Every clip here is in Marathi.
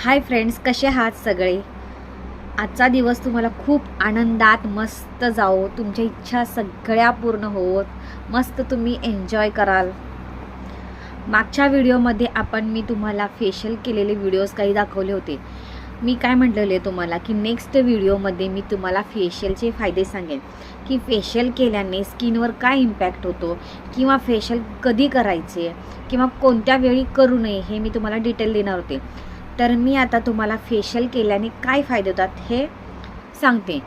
हाय फ्रेंड्स कसे आहात सगळे? आजचा दिवस तुम्हाला खूप आनंदात मस्त जाओ तुमच्या इच्छा सगळ्या पूर्ण होत मस्त तुम्ही एन्जॉय कराल. मागच्या व्हिडिओमध्ये आपण मी तुम्हाला फेशियल केलेले व्हिडिओज काही दाखवले होते. मी काय म्हटलेले तुम्हाला की नेक्स्ट व्हिडिओमध्ये मी तुम्हाला फेशियलचे फायदे सांगेन. की फेशियल केल्याने स्किनवर काय इम्पॅक्ट होतो? किंवा फेशियल कधी करायचे? किंवा कोणत्या वेळी करू नये हे मी तुम्हाला डिटेल देणार होते. तर मी आता तुम्हाला फेशियल केल्याने काय फायदे होतात हे सांगते.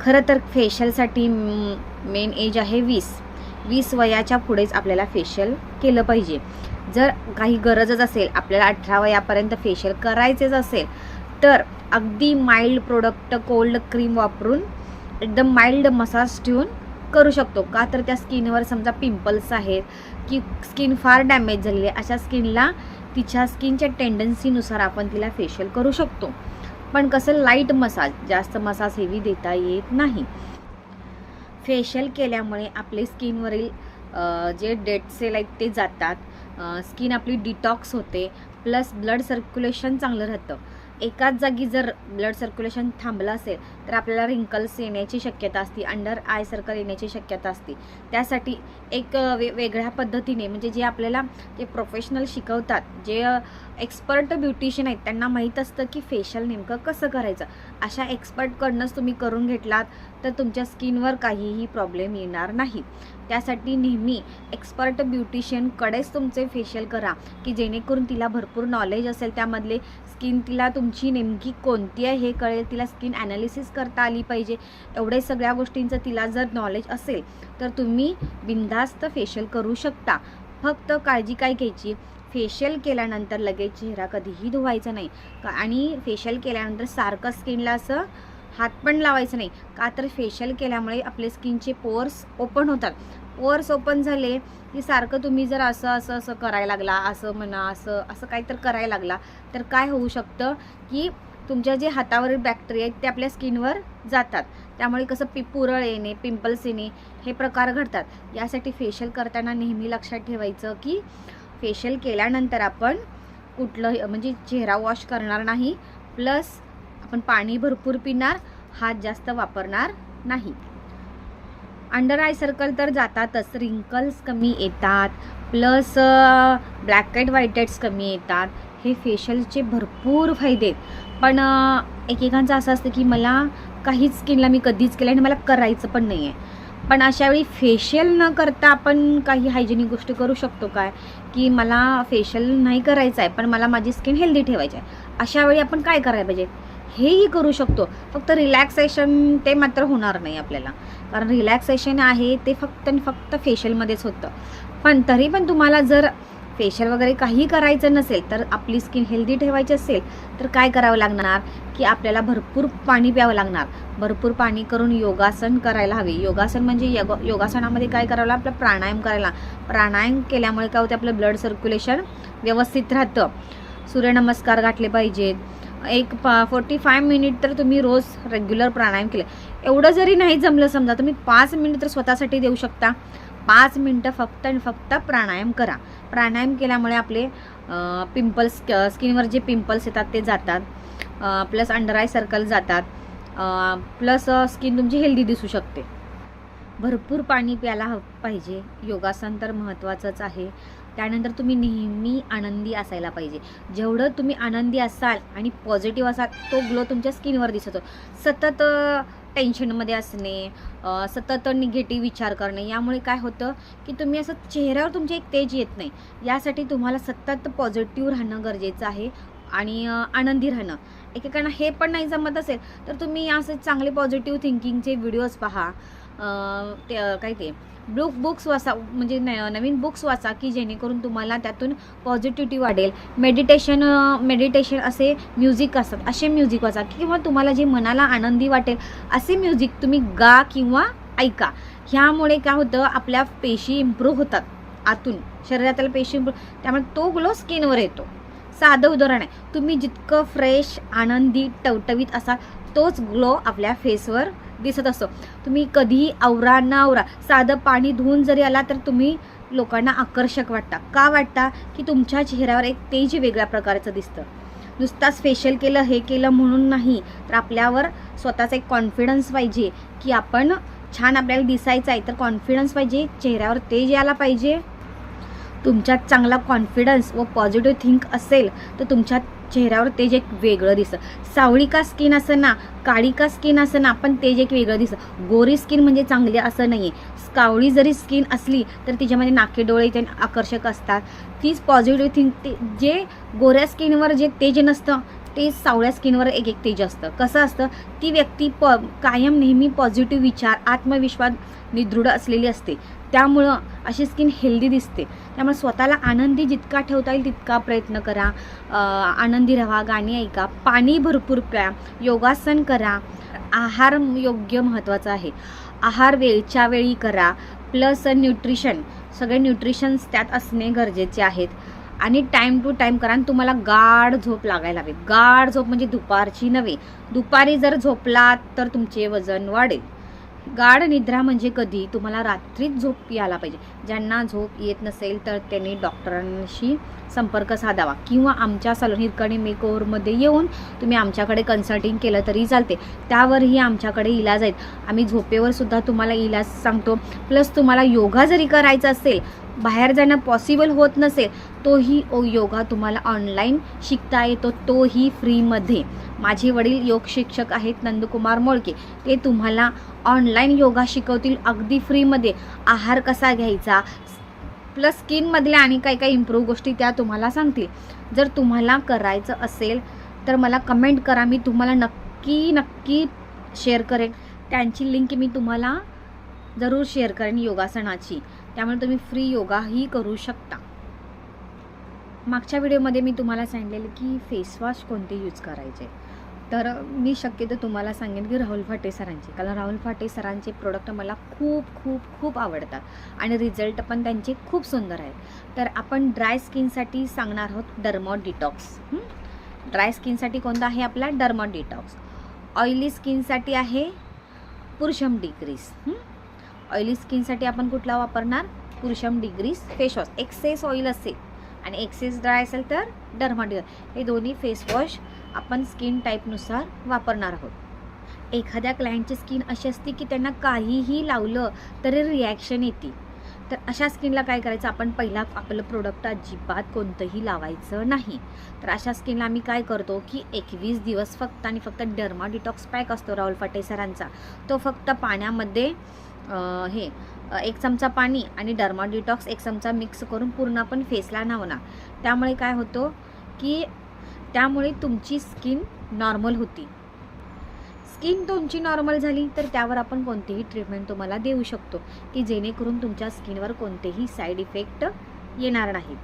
खरं तर फेशियलसाठी मेन एज आहे वीस. वीस वयाच्या पुढेच आपल्याला फेशियल केलं पाहिजे. जर काही गरजच असेल आपल्याला अठरा वयापर्यंत फेशियल करायचेच असेल तर अगदी माइल्ड प्रोडक्ट कोल्ड क्रीम वापरून एकदम माइल्ड मसाज ठेवून करू शकतो. का तर त्या स्किनवर समजा पिंपल्स आहेत की स्किन फार डॅमेज झालेली आहे अशा स्किनला तिच्या स्किनच्या टेंडन्सीनुसार आपण तिला फेशियल करू शकतो. पण कसं लाइट मसाज जास्त मसाज हेवी देता येत नाही. फेशियल केल्यामुळे आपले स्किनवरील जे डेड सेल आहेत ते जातात. स्किन आपली डिटॉक्स होते. प्लस ब्लड सर्क्युलेशन चांगलं राहतं. एकाच जागी जर ब्लड सर्क्युलेशन थांबलं असेल तर आपल्याला रिंकल्स येण्याची शक्यता असते अंडर आय सर्कल येण्याची शक्यता असते. त्यासाठी एक वे वेगळ्या पद्धतीने म्हणजे जे आपल्याला जे प्रोफेशनल शिकवतात जे एक्सपर्ट ब्युटिशियन आहेत त्यांना माहीत असतं की फेशियल नेमकं कसं करायचं. अशा एक्सपर्टकडनंच तुम्ही करून घेतलात तर तुमच्या स्किनवर काहीही प्रॉब्लेम येणार नाही. त्यासाठी नेहमी एक्सपर्ट ब्युटिशियनकडेच तुमचे फेशियल करा की जेणेकरून तिला भरपूर नॉलेज असेल त्यामधले स्किन तिला तुमची नेमकी कोणती आहे हे कळेल. तिला स्किन ॲनालिसिस करता आली पाहिजे. एवढे सगळ्या गोष्टींचं तिला जर नॉलेज असेल तर तुम्ही बिनधास्त फेशियल करू शकता. फक्त काळजी काय घ्यायची? फेशियल केल्यानंतर लगेच चेहरा कधीही धुवायचा नाही. का आणि फेशियल केल्यानंतर सारखं स्किनला असं हात पण लावायचं नाही. का तर फेशियल केल्यामुळे आपले स्किनचे पोअर्स ओपन होतात. वर्स ओपन झाले की सारखं तुम्ही जर असं असं असं करायला लागला असं म्हणा असं असं काहीतरी करायला लागला तर काय होऊ शकतं की तुमच्या जे हातावरील बॅक्टेरिया आहेत ते आपल्या स्किनवर जातात. त्यामुळे कसं पि पुरळ येणे पिंपल्स येणे हे प्रकार घडतात. यासाठी फेशियल करताना नेहमी लक्षात ठेवायचं की फेशियल केल्यानंतर आपण कुठलं म्हणजे चेहरा वॉश करणार नाही प्लस आपण पाणी भरपूर पिणार हात जास्त वापरणार नाही. अंडर आय सर्कल तर जातातच. रिंकल्स कमी येतात plus black and white heads कमी येतात. हे फेशियलचे भरपूर फायदे आहेत. पण एकेकांचं असं असतं की मला काहीच स्किनला मी कधीच केलं आणि मला करायचं पण नाही आहे पण अशावेळी फेशियल न करता आपण काही हायजेनिक गोष्टी करू शकतो काय? की मला फेशियल नाही करायचं आहे पण मला माझी स्किन हेल्दी ठेवायची आहे अशावेळी आपण काय करायला पाहिजे? हेही करू शकतो. फक्त रिलॅक्सेशन ते मात्र होणार नाही आपल्याला. कारण रिलॅक्सेशन आहे ते फक्त आणि फक्त फेशियलमध्येच होतं. पण तरी पण तुम्हाला जर फेशियल वगैरे काही करायचं नसेल तर आपली स्किन हेल्दी ठेवायची असेल तर काय करावं लागणार? की आपल्याला भरपूर पाणी प्यावं लागणार. भरपूर पाणी करून योगासन करायला हवे. योगासन म्हणजे योग योगासनामध्ये काय करावं लागलं आपलं प्राणायाम करायला. प्राणायाम केल्यामुळे काय होते? आपलं ब्लड सर्क्युलेशन व्यवस्थित राहतं. सूर्यनमस्कार गाठले पाहिजेत. एक पा फोर्टी फाय मिनिट तर तुम्ही रोज रेग्युलर प्राणायाम केलं. एवढं जरी नाही जमलं समजा तुम्ही पाच मिनिट तर स्वतःसाठी देऊ शकता. पाच मिनटं फक्त आणि फक्त प्राणायाम करा. प्राणायाम केल्यामुळे आपले पिंपल्स स्किनवर जे पिंपल्स येतात ते जातात. प्लस अंडर आय सर्कल जातात. प्लस स्किन तुमची हेल्दी दिसू शकते. भरपूर पाणी प्यायला हवं पाहिजे. योगासन तर महत्त्वाचंच आहे. त्यानंतर तुम्ही नेहमी आनंदी असायला पाहिजे. जेवढं तुम्ही आनंदी असाल आणि पॉझिटिव्ह असाल तो ग्लो तुमच्या स्किनवर दिसतो. सतत टेन्शनमध्ये असणे सतत निगेटिव्ह विचार करणे यामुळे काय होतं की तुम्ही असं चेहऱ्यावर तुमचे एक तेज येत नाही. यासाठी तुम्हाला सतत पॉझिटिव्ह राहणं गरजेचं आहे आणि आनंदी राहणं. एकेकांना हे पण नाही जमत असेल तर तुम्ही असे चांगले पॉझिटिव्ह थिंकिंगचे व्हिडिओज पहा. ते काय ते ब्लू बुक्स वाचा म्हणजे न नवीन बुक्स वाचा की जेणेकरून तुम्हाला त्यातून पॉझिटिव्हिटी वाढेल. मेडिटेशन मेडिटेशन असे म्युझिक असतात. असे म्युझिक वाचा किंवा तुम्हाला जे मनाला आनंदी वाटेल असे म्युझिक तुम्ही गा किंवा ऐका. ह्यामुळे काय होतं आपल्या पेशी इम्प्रूव्ह होतात आतून. शरीरातील पेशी इम्प्रूव्ह त्यामुळे तो ग्लो स्किनवर येतो. साधं उदाहरण आहे तुम्ही जितकं फ्रेश आनंदी टवटवीत असाल तोच ग्लो आपल्या फेसवर दिसत असतो. तुम्ही कधीही आवरा ना आवरा साधं पाणी धुवून जरी आला तर तुम्ही लोकांना आकर्षक वाटता. का वाटता? की तुमच्या चेहऱ्यावर एक तेज वेगळ्या प्रकारचं दिसतं. नुसताच फेशियल केलं हे केलं म्हणून नाही तर आपल्यावर स्वतःचा एक कॉन्फिडन्स पाहिजे की आपण छान आपल्याला दिसायचं आहे तर कॉन्फिडन्स पाहिजे चेहऱ्यावर तेज यायला पाहिजे. तुमच्यात चांगला कॉन्फिडन्स व पॉझिटिव्ह थिंक असेल तर तुमच्यात चेहऱ्यावर तेज एक वेगळं दिसतं. सावळी का स्किन असं ना काळी का स्किन असं ना पण तेज एक वेगळं दिसतं. गोरी स्किन म्हणजे चांगली असं नाही आहे कावळी जरी स्किन असली तर तिच्यामध्ये नाके डोळे ते आकर्षक असतात. तीच पॉझिटिव्ह थिंक ते जे गोऱ्या स्किनवर जे तेज नसतं ते सावळ्या स्किनवर एक एक तेज असतं. कसं असतं? ती व्यक्ती प कायम नेहमी पॉझिटिव्ह विचार आत्मविश्वास निदृढ असलेली असते. त्यामुळं अशी स्किन हेल्दी दिसते. त्यामुळे स्वतःला आनंदी जितका ठेवता येईल तितका प्रयत्न करा. आनंदी राहा गाणी ऐका. पाणी भरपूर प्या योगासन करा. आहार योग्य महत्त्वाचा आहे. आहार वेळच्या वेळी करा. Plus nutrition. सगळे न्यूट्रिशन्स त्यात असणे गरजेचे आहेत. आणि टाईम टू टाईम करा. आणि तुम्हाला गाढ झोप लागायला हवी. गाढ झोप म्हणजे दुपारची नव्हे. दुपारी जर झोपलात तर तुमचे वजन वाढेल. गाढ निद्रा म्हणजे कधी? तुम्हाला रात्रीच झोप यायला पाहिजे. ज्यांना झोप येत नसेल तर त्यांनी डॉक्टरांशी संपर्क साधावा. किंवा आमच्या सलोन हिरकणी मेकओव्हरमध्ये येऊन तुम्ही आमच्याकडे कन्सल्टिंग केलं तरी चालते. त्यावरही आमच्याकडे इलाज आहेत. आम्ही झोपेवर सुद्धा तुम्हाला इलाज सांगतो. प्लस तुम्हाला योगा जरी करायचा असेल बाहेर जाणं पॉसिबल होत नसेल तोही ओ योगा तुम्हाला ऑनलाईन शिकता येतो तोही फ्रीमध्ये माझे वडील योग शिक्षक आहेत नंदकुमार मोळके. ते तुम्हाला ऑनलाईन योगा शिकवतील अगदी फ्रीमध्ये आहार कसा घ्यायचा प्लस स्किनमधल्या आणि काही काही इम्प्रूव्ह गोष्टी त्या तुम्हाला सांगतील. जर तुम्हाला करायचं असेल तर मला कमेंट करा. मी तुम्हाला नक्की नक्की शेअर करेन. त्यांची लिंक मी तुम्हाला जरूर शेअर करेन योगासनाची. त्यामुळे तुम्ही फ्री योगाही करू शकता. मागच्या व्हिडिओमध्ये मी तुम्हाला सांगितलेलं की फेसवॉश कोणते यूज करायचे? तर मी शक्यतो तुम्हाला सांगेन की राहुल फाटे सरांचे. कारण राहुल फाटे सरांचे प्रोडक्ट मला खूप खूप खूप आवडतात. आणि रिझल्ट पण त्यांचे खूप सुंदर आहेत. तर आपण ड्राय स्किनसाठी सांगणार आहोत डर्मॉ डिटॉक्स ड्राय स्किनसाठी कोणता आहे आपला? डर्मॉ डिटॉक्स ऑइली स्किनसाठी आहे पुरुषम डिक्रीज ऑइली स्किनसाठी आपण कुठला वापरणार? पुरुषम degrees face wash. Excess oil असेल आणि एक्सेस ड्राय असेल तर डर्माडिओ हे दोन्ही फेस वॉश आपण स्किन टाईपनुसार वापरणार आहोत. एखाद्या क्लायंटची स्किन अशी असते की त्यांना काहीही लावलं तरी रिॲक्शन येते. तर अशा स्किनला काय करायचं? आपण पहिला आपलं प्रोडक्ट अजिबात कोणतंही लावायचं नाही. तर अशा स्किनला आम्ही काय करतो की एकवीस दिवस फक्त आणि फक्त डर्मा डिटॉक्स पॅक असतो राहुल फटे सरांचा. तो फक्त पाण्यामध्ये हे एक चमचा पाणी आणि डर्मा डिटॉक्स एक चमचा मिक्स करून पूर्ण आपण फेसला लावणार त्यामुळे काय होतं की त्यामुळे तुमची स्किन नॉर्मल होती. स्किन तुमची नॉर्मल झाली तर त्यावर आपण कोणतीही ट्रीटमेंट तुम्हाला देऊ शकतो की जेणेकरून तुमच्या स्किनवर कोणतेही साईड इफेक्ट येणार नाहीत.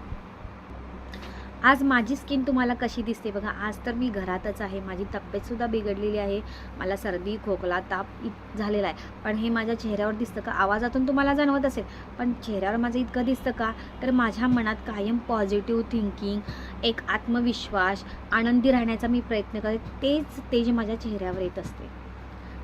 आज माझी स्किन तुम्हाला कशी दिसते बघा आज तर मी घरातच आहे. माझी तब्येतसुद्धा बिघडलेली आहे. मला सर्दी खोकला ताप इत झालेला आहे. पण हे माझ्या चेहऱ्यावर दिसतं का? आवाजातून तुम्हाला जाणवत असेल. पण चेहऱ्यावर माझं इतकं दिसतं का? तर माझ्या मनात कायम पॉझिटिव्ह थिंकिंग एक आत्मविश्वास आनंदी राहण्याचा मी प्रयत्न करते तेच तेज माझ्या चेहऱ्यावर येत असते.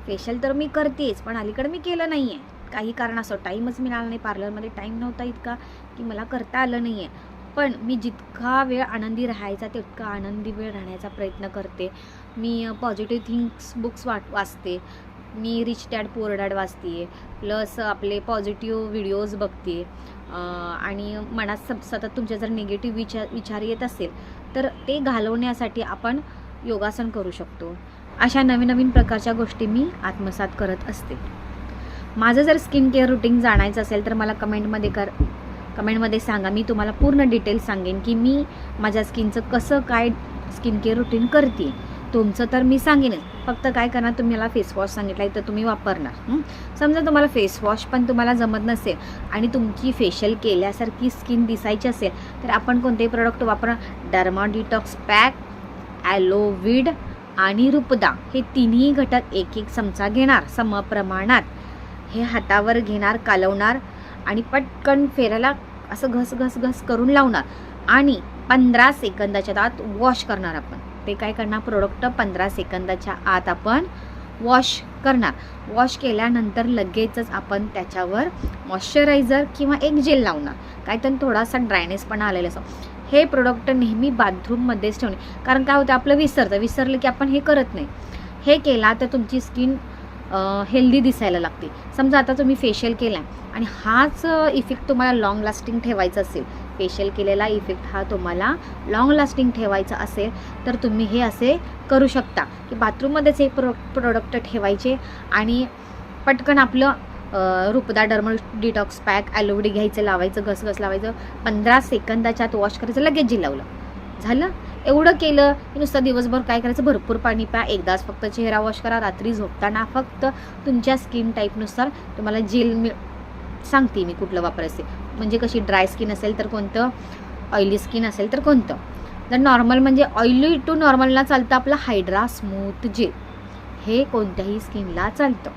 फेशियल तर मी करतेच पण अलीकडे मी केलं नाही आहे काही कारणास्तव टाईमच मिळाला नाही. पार्लरमध्ये टाईम नव्हता इतका की मला करता आलं नाही आहे पण मी जितका वेळ आनंदी राहायचा तितका आनंदी वेळ राहण्याचा प्रयत्न करते. मी पॉझिटिव्ह थिंग्स बुक्स वाट वाचते. मी रिच डॅड पुअर डॅड वाचते प्लस आपले पॉझिटिव्ह व्हिडिओज बघते. आणि मनात स सतत तुमच्या जर निगेटिव्ह विचार विचार येत असेल तर ते घालवण्यासाठी आपण योगासन करू शकतो. अशा नवीन नवीन प्रकारच्या गोष्टी मी आत्मसात करत असते. माझं जर स्किन केअर रुटीन जाणायचं असेल तर मला कमेंटमध्ये कर कमेंटमध्ये सांगा. मी तुम्हाला पूर्ण डिटेल्स सांगेन की मी माझ्या स्किनचं कसं काय स्किन केअर रुटीन करते तुमचं तर मी सांगेनच. फक्त काय करणार तुम्ही मला फेसवॉश सांगितलं सांगितला आहे तर तुम्ही वापरणार. समजा तुम्हाला फेसवॉश पण तुम्हाला जमत नसेल आणि तुमची फेशियल केल्यासारखी स्किन दिसायची असेल तर आपण कोणतेही प्रोडक्ट वापरणार? डर्मा डिटॉक्स पॅक ॲलोविड आणि रुपदा हे तिन्ही घटक एक एक चमचा घेणार समप्रमाणात. हे हातावर घेणार कालवणार आणि पटकन फेरायला असं घस घस घस करून लावणार. आणि पंधरा सेकंदाच्या आत वॉश करणार आपण. ते काय करणार? प्रोडक्ट पंधरा सेकंदाच्या आत आपण वॉश करणार. वॉश केल्यानंतर लगेचच आपण त्याच्यावर मॉइश्चरायझर किंवा एक जेल लावणार. काय तर थोडासा ड्रायनेस पण आलेला असो. हे प्रोडक्ट नेहमी बाथरूममध्येच ठेवणे. कारण काय होतं? आपलं विसरतं. विसरलं की आपण हे करत नाही. हे केला तर तुमची स्किन हेल्दी दिसायला लागते. समजा आता तुम्ही फेशियल केला आणि हाच इफेक्ट तुम्हाला लॉंग लास्टिंग ठेवायचा असेल. फेशियल केलेला इफेक्ट हा तुम्हाला लॉंग लास्टिंग ठेवायचा असेल तर तुम्ही हे असे करू शकता. की बाथरूममध्येच हे प्रो प्रोडक्ट ठेवायचे आणि पटकन आपलं रुपदा डर्मल डिटॉक्स पॅक ॲलोवेडी घ्यायचं लावायचं घसघस लावायचं पंधरा सेकंदाच्या आत वॉश करायचं लगेच जी लावलं झालं? एवढं केलं की नुसतं दिवसभर काय करायचं? भरपूर पाणी प्या. एकदाच फक्त चेहरा वॉश करा. रात्री झोपताना फक्त तुमच्या स्किन टाईपनुसार तुम्हाला जेल मिळ सांगते मी कुठलं वापरायचे म्हणजे कशी ड्राय स्किन असेल तर कोणतं? ऑइली स्किन असेल तर कोणतं? जर नॉर्मल म्हणजे ऑइली टू नॉर्मलला चालतं आपलं हायड्रा स्मूथ जेल. हे कोणत्याही स्किनला चालतं.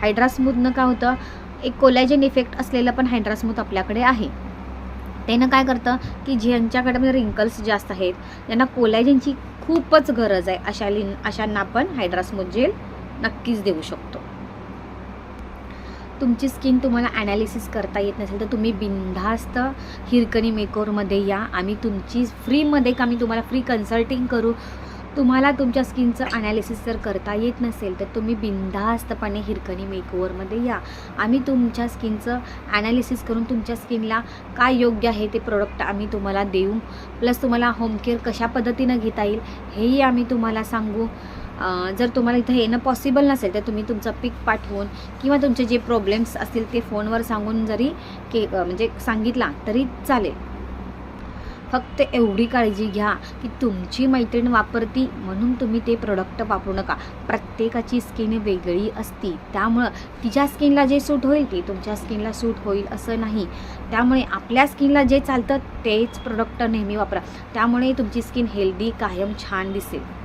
हायड्रा स्मूथनं का होतं? एक कोलॅजन इफेक्ट असलेलं पण हायड्रा स्मूथ आपल्याकडे आहे. त्यानं काय करतं की ज्यांच्याकडे म्हणजे रिंकल्स जास्त आहेत ज्यांना कोलॅजनची खूपच गरज आहे. अशा लिन अशांना आपण हायड्रासमोजेल नक्कीच देऊ शकतो. तुमची स्किन तुम्हाला ॲनालिसिस करता येत नसेल तर तुम्ही बिनधास्त हिरकणी मेकओवरमध्ये या. आम्ही तुमची फ्रीमध्ये का आम्ही तुम्हाला फ्री कन्सल्टिंग करू? तुम्हाला तुमच्या स्किनचं ॲनालिसिस जर करता येत नसेल तर तुम्ही बिनधास्तपणे हिरकणी मेकओवरमध्ये या. आम्ही तुमच्या स्किनचं ॲनालिसिस करून तुमच्या स्किनला काय योग्य आहे ते प्रोडक्ट आम्ही तुम्हाला देऊ. प्लस तुम्हाला होम केअर कशा पद्धतीनं घेता येईल हेही आम्ही तुम्हाला सांगू. जर तुम्हाला इथं येणं पॉसिबल नसेल तर तुम्ही तुमचं पिक पाठवून किंवा तुमचे जे प्रॉब्लेम्स असतील ते फोनवर सांगून जरी के म्हणजे सांगितला तरी चालेल. फक्त एवढी काळजी घ्या की तुमची मैत्रीण वापरती म्हणून तुम्ही ते प्रोडक्ट वापरू नका. प्रत्येकाची स्किन वेगळी असती. त्यामुळं तिच्या स्किनला जे सूट होईल ते तुमच्या स्किनला सूट होईल असं नाही. त्यामुळे आपल्या स्किनला जे चालतं तेच प्रोडक्ट नेहमी वापरा. त्यामुळे तुमची स्किन हेल्दी कायम छान दिसेल.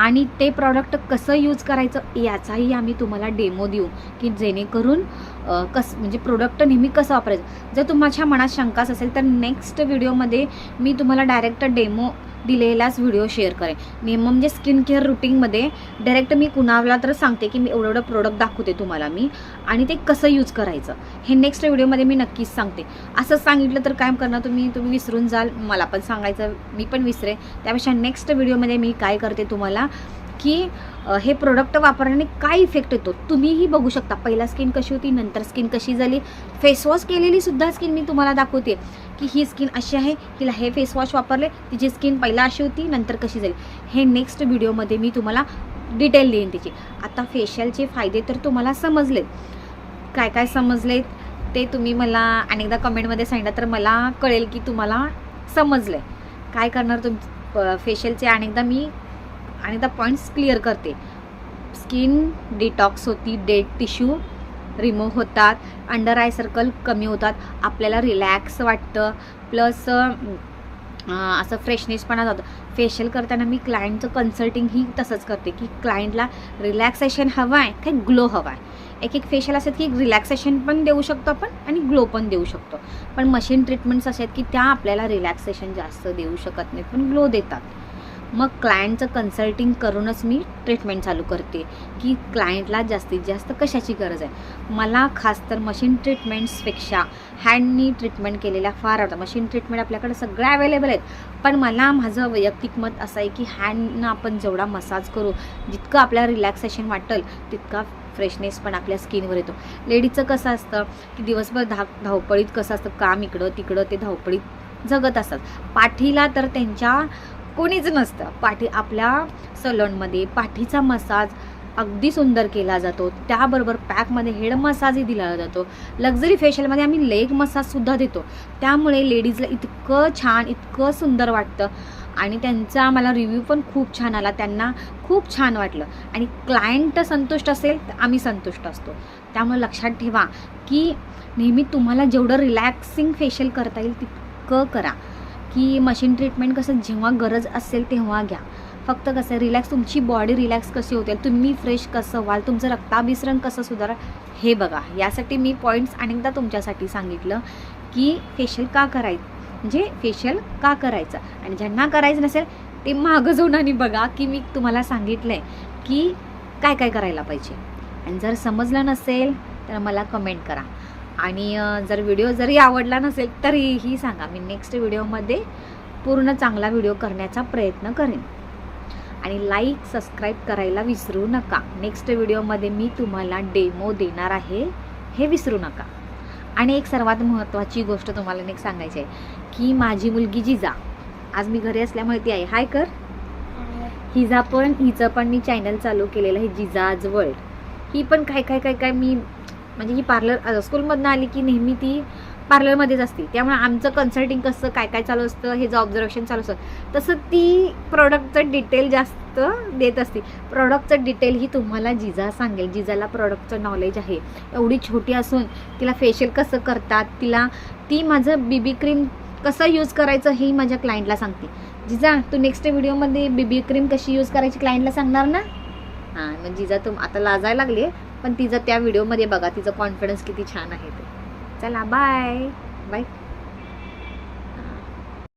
आणि ते प्रॉडक्ट कसं यूज करायचं याचाही आम्ही तुम्हाला डेमो देऊ. की जेणेकरून कसं कस म्हणजे प्रोडक्ट नेहमी कसं वापरायचं. जर तुमच्या मनात शंकाच असेल तर नेक्स्ट व्हिडिओमध्ये मी तुम्हाला डायरेक्ट डेमो दिलेलाच व्हिडिओ शेअर करेन. नेमकं म्हणजे स्किन केअर रुटीनमध्ये डायरेक्ट मी कुणाला तर सांगते की मी एवढं एवढं प्रोडक्ट दाखवते तुम्हाला मी आणि ते कसं यूज करायचं. हे नेक्स्ट व्हिडिओमध्ये मी नक्कीच सांगते. असं सांगितलं तर काय करणार तुम्ही तुम्ही विसरून जाल. मला पण सांगायचं मी पण विसरे त्यापेक्षा नेक्स्ट व्हिडिओमध्ये मी काय करते तुम्हाला की हे प्रोडक्ट वापरल्याने काय इफेक्ट येतो तुम्हीही बघू शकता. पहिला स्किन कशी होती नंतर स्किन कशी झाली. फेसवॉश केलेली सुद्धा स्किन मी तुम्हाला दाखवते. की ही स्किन अशी आहे तिला हे फेसवॉश वापरले तिची स्किन पहिला अशी होती नंतर कशी झाली. हे नेक्स्ट व्हिडिओमध्ये मी तुम्हाला डिटेल देईन तिची. आता फेशियलचे फायदे तर तुम्हाला समजलेत. काय काय समजलेत ते तुम्ही मला अनेकदा कमेंटमध्ये सांगितलं तर मला कळेल की तुम्हाला समजलं आहे काय करणार तुम फेशियलचे अनेकदा मी अनेकदा पॉईंट्स क्लिअर करते. स्किन डिटॉक्स होती डेड टिश्यू रिमूव्ह होतात. अंडर आय सर्कल कमी होतात. आपल्याला रिलॅक्स वाटतं. प्लस असं फ्रेशनेसपणा जातो फेशियल करताना मी क्लायंटचं कन्सल्टिंगही तसंच करते की क्लायंटला रिलॅक्सेशन हवं आहे काय ग्लो हवा आहे एक एक फेशियल असतात की रिलॅक्सेशन पण देऊ शकतो आपण आणि ग्लो पण देऊ शकतो. पण मशीन ट्रीटमेंट्स असे आहेत की त्या आपल्याला रिलॅक्सेशन जास्त देऊ शकत नाहीत पण ग्लो देतात. मग क्लायंटचं कन्सल्टिंग करूनच मी ट्रीटमेंट चालू करते. की क्लायंटला जास्तीत जास्त कशाची गरज आहे? मला खास तर मशीन ट्रीटमेंट्सपेक्षा हँडनी ट्रीटमेंट केलेल्या फार आवडतात. मशीन ट्रीटमेंट आपल्याकडे सगळ्या अवेलेबल आहेत. पण मला माझं वैयक्तिक मत असं आहे की हँडनं आपण जेवढा मसाज करू जितकं आपल्याला रिलॅक्सेशन वाटेल तितका फ्रेशनेस पण आपल्या स्किनवर येतो. लेडीजचं कसं असतं की दिवसभर धा धावपळीत कसं असतं? काम इकडं तिकडं ते धावपळीत जगत असतात. पाठीला तर त्यांच्या कोणीच नसतं. पाठी आपल्या सलॉनमध्ये पाठीचा मसाज अगदी सुंदर केला जातो. त्याबरोबर पॅकमध्ये हेड मसाजही दिला जातो. लक्झरी फेशियलमध्ये आम्ही लेग मसाजसुद्धा देतो. त्यामुळे लेडीजला इतकं छान इतकं सुंदर वाटतं. आणि त्यांचा मला रिव्ह्यू पण खूप छान आला. त्यांना खूप छान वाटलं. आणि क्लायंट संतुष्ट असेल तर आम्ही संतुष्ट असतो. त्यामुळे लक्षात ठेवा की नेहमी तुम्हाला जेवढं रिलॅक्सिंग फेशियल करता येईल तितकं करा. की मशीन ट्रीटमेंट कसं जेव्हा गरज असेल तेव्हा घ्या. फक्त कसं रिलॅक्स तुमची बॉडी रिलॅक्स कशी होते तुम्ही फ्रेश कसं व्हाल तुमचं रक्ताभिसरण कसं सुधारा हे बघा. यासाठी मी पॉईंट्स अनेकदा तुमच्यासाठी सांगितलं की फेशियल का करायचं? म्हणजे फेशियल का करायचं? आणि ज्यांना करायचं नसेल ते मागं जाऊन आणि बघा की मी तुम्हाला सांगितलं आहे की काय काय करायला पाहिजे. आणि जर समजलं नसेल तर मला कमेंट करा. आणि जर व्हिडिओ जरी आवडला नसेल तरीही सांगा. मी नेक्स्ट व्हिडिओमध्ये पूर्ण चांगला व्हिडिओ करण्याचा प्रयत्न करेन. आणि लाईक सबस्क्राईब करायला विसरू नका. नेक्स्ट व्हिडिओमध्ये मी तुम्हाला डेमो देणार आहे हे विसरू नका. आणि एक सर्वात महत्त्वाची गोष्ट तुम्हाला नेक्स्ट सांगायची आहे की माझी मुलगी जिजा आज मी घरी असल्यामुळे ती आहे. हाय कर. हिजा पण हिचं पण मी चॅनल चालू केलेलं आहे जिजाज वर्ल्ड ही पण काय काय काय काय मी म्हणजे ही पार्लर स्कूलमधनं आली की नेहमी ती पार्लरमध्येच असते. त्यामुळे आमचं कन्सल्टिंग कसं काय काय चालू असतं हे जे ऑब्झर्वेशन चालू असतं. तसं ती प्रॉडक्टचं डिटेल जास्त देत असते. प्रॉडक्टचं डिटेल ही तुम्हाला जिजा सांगेल. जिजाला प्रॉडक्टचं नॉलेज आहे. एवढी छोटी असून तिला फेशियल कसं करतात तिला ती माझं बीबी क्रीम कसं यूज करायचं हे माझ्या क्लायंटला सांगते. जिजा तू नेक्स्ट व्हिडिओमध्ये बीबी क्रीम कशी यूज करायची क्लायंटला सांगणार ना? हां मग जिजा तुम आता लाजायला लागली पण तिचं त्या व्हिडिओमध्ये बघा तिचं कॉन्फिडन्स किती छान आहे ते. चला बाय बाय